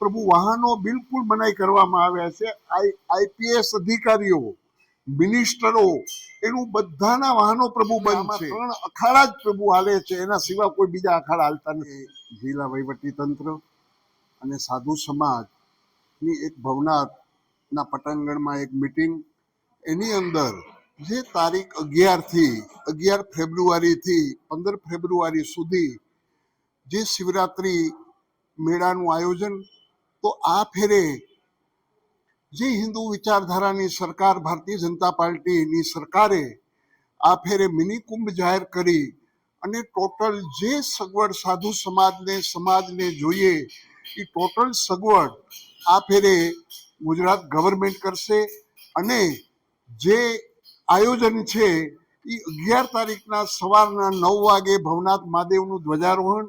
પ્રભુ વાહનો બિલકુલ મનાઈ કરવામાં આવ્યા છે. આઈ આઈપીએસ અધિકારીઓ મિનિસ્ટરો એનું બધાના વાહનો પ્રભુ બંધ છે. ત્રણ અખાડા જ પ્રભુ હાલે છે. એના સિવાય કોઈ બીજા અખાડા હાલતા નથી. જિલ્લા વહીવટી તંત્ર અને સાધુ સમાજની એક ભવનાથના પટાંગણમાં એક મિટિંગ. એની અંદર જે તારીખ અગિયારથી અગિયાર ફેબ્રુઆરીથી પંદર ફેબ્રુઆરી સુધી જે શિવરાત્રિ મેળાનું આયોજન તો આ ફેરે જે હિન્દુ વિચારધારાની સરકાર, ભારતીય જનતા પાર્ટીની સરકારે આ ફેરે મિની કુંભ જાહેર કરી અને ટોટલ જે સગવડ સાધુ સમાજને સમાજને જોઈએ, એ ટોટલ સગવડ આ ફેરે ગુજરાત ગવર્મેન્ટ કરશે અને જે આયોજન છે એ અગિયાર તારીખના સવારના નવ વાગે ભવનાથ મહાદેવનું ધ્વજારોહણ,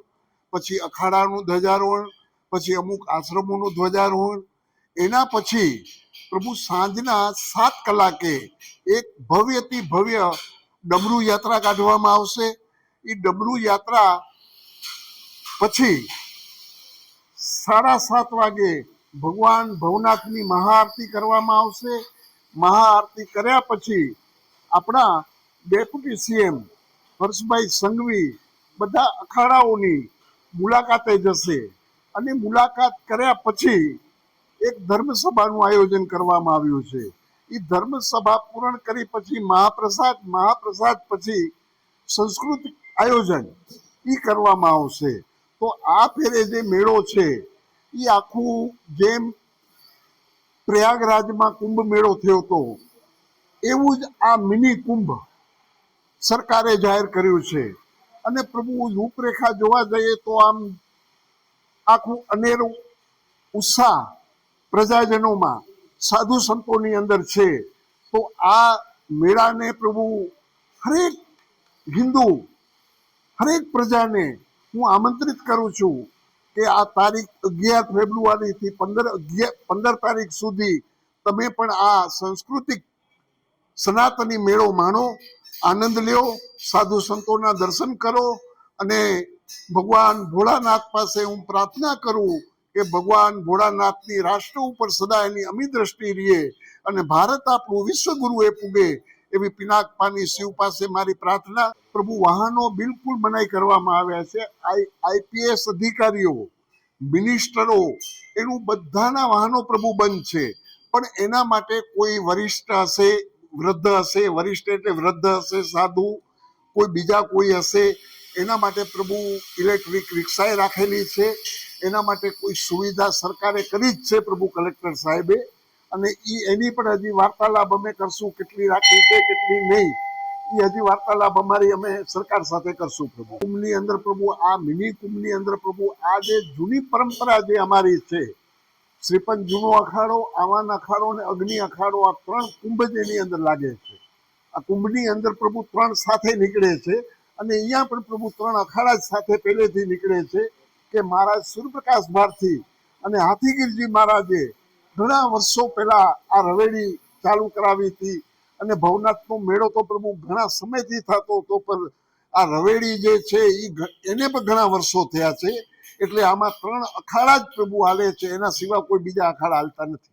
પછી અખાડાનું ધ્વજારોહણ પછી અમુક આશ્રમોનું ધ્વજારોહણ. એના પછી પ્રભુ સાંજના સાત કલાકે એક ભવ્યથી ભવ્ય ડમરૂ યાત્રા કાઢવામાં આવશે. એ ડમરૂ યાત્રા પછી સાડા સાત વાગે ભગવાન ભવનાથની મહાઆરતી કરવામાં આવશે. મહાઆરતી કર્યા પછી આપણા ડેપ્યુટી સીએમ હર્ષભાઈ સંઘવી બધા અખાડાઓની મુલાકાતે જશે. અને મુલાકાત કર્યા પછી એક ધર્મસભાનું આયોજન કરવામાં આવ્યું છે. એ ધર્મસભા પૂર્ણ કરી પછી મહાપ્રસાદ મહાપ્રસાદ પછી સંસ્કૃતિક આયોજન એ કરવામાં આવશે. તો આ ફેરે જે મેળો છે એ આખું જેમ પ્રયાગરાજમાં કુંભ મેળો થયો હતો એવું જ આ મિની કુંભ સરકારે જાહેર કર્યું છે. અને પ્રભુ રૂપરેખા જોવા જઈએ તો આમ આખું અનેરું ઉત્સાહ પ્રજાજનોમાં સાધુ સંતોની અંદર છે, તો આ મેળાને પ્રભુ હરેક હિન્દુ, હરેક પ્રજાને હું આમંત્રિત કરું છું કે આ તારીખ અગિયાર ફેબ્રુઆરીથી પંદર અગિયાર પંદર તારીખ સુધી તમે પણ આ સાંસ્કૃતિક સનાતની મેળો માણો, આનંદ લ્યો, સાધુ સંતોના દર્શન કરો અને ભગવાન ભોળાનાથ પાસે હું પ્રાર્થના કરું કે ભગવાન ભોળાનાથની રાષ્ટ્ર ઉપર સદા એની અમી દ્રષ્ટિ રહે અને ભારત આપણું વિશ્વગુરુ એ પૂગે એવી પિનાક પાની શિવ પાસે મારી પ્રાર્થના. પ્રભુ, વાહનો બિલકુલ મનાઈ કરવામાં આવ્યા છે. આઈપીએસ અધિકારીઓ, મિનિસ્ટરો, એનું બધાના વાહનો પ્રભુ બંધ છે. પણ એના માટે કોઈ વરિષ્ઠ હશે, વૃદ્ધ હશે, વરિષ્ઠ એટલે વૃદ્ધ હશે, સાધુ, કોઈ બીજા કોઈ હશે એના માટે પ્રભુ ઇલેક્ટ્રિક રિક્ષાએ રાખેલી છે. એના માટે કોઈ સુવિધા સરકારે કરી જ છે પ્રભુ કલેક્ટર સાહેબે. અને એ એની પણ હજી વાર્તાલાપ અમે કરશું, કેટલી રાખી છે, કેટલી નહીં. એ હજી વાર્તાલાપ અમારી અમે સરકાર સાથે કરશું પ્રભુ. કુંભની અંદર પ્રભુ આ મિની કુંભની અંદર પ્રભુ આ જે જૂની પરંપરા જે અમારી છે શ્રીપંચ જૂનો અખાડો, આવાન અખાડો અને અગ્નિ અખાડો, આ ત્રણ કુંભ જ એની અંદર લાગે છે. આ કુંભની અંદર પ્રભુ ત્રણ સાથે નીકળે છે. અને અહીંયા પણ પ્રભુ ત્રણ અખાડા સાથે પહેલેથી નીકળે છે કે મહારાજ સૂર્યપ્રકાશ ભારતી અને હાથીગીરજી મહારાજે ઘણા વર્ષો પહેલા આ રવેડી ચાલુ કરાવી હતી અને ભવનાથનો મેળો તો પ્રભુ ઘણા સમયથી થતો હતો, પણ આ રવેડી જે છે એ એને પણ ઘણા વર્ષો થયા છે. એટલે આમાં ત્રણ અખાડા જ પ્રભુ હાલે છે, એના સિવાય કોઈ બીજા અખાડા હાલતા નથી.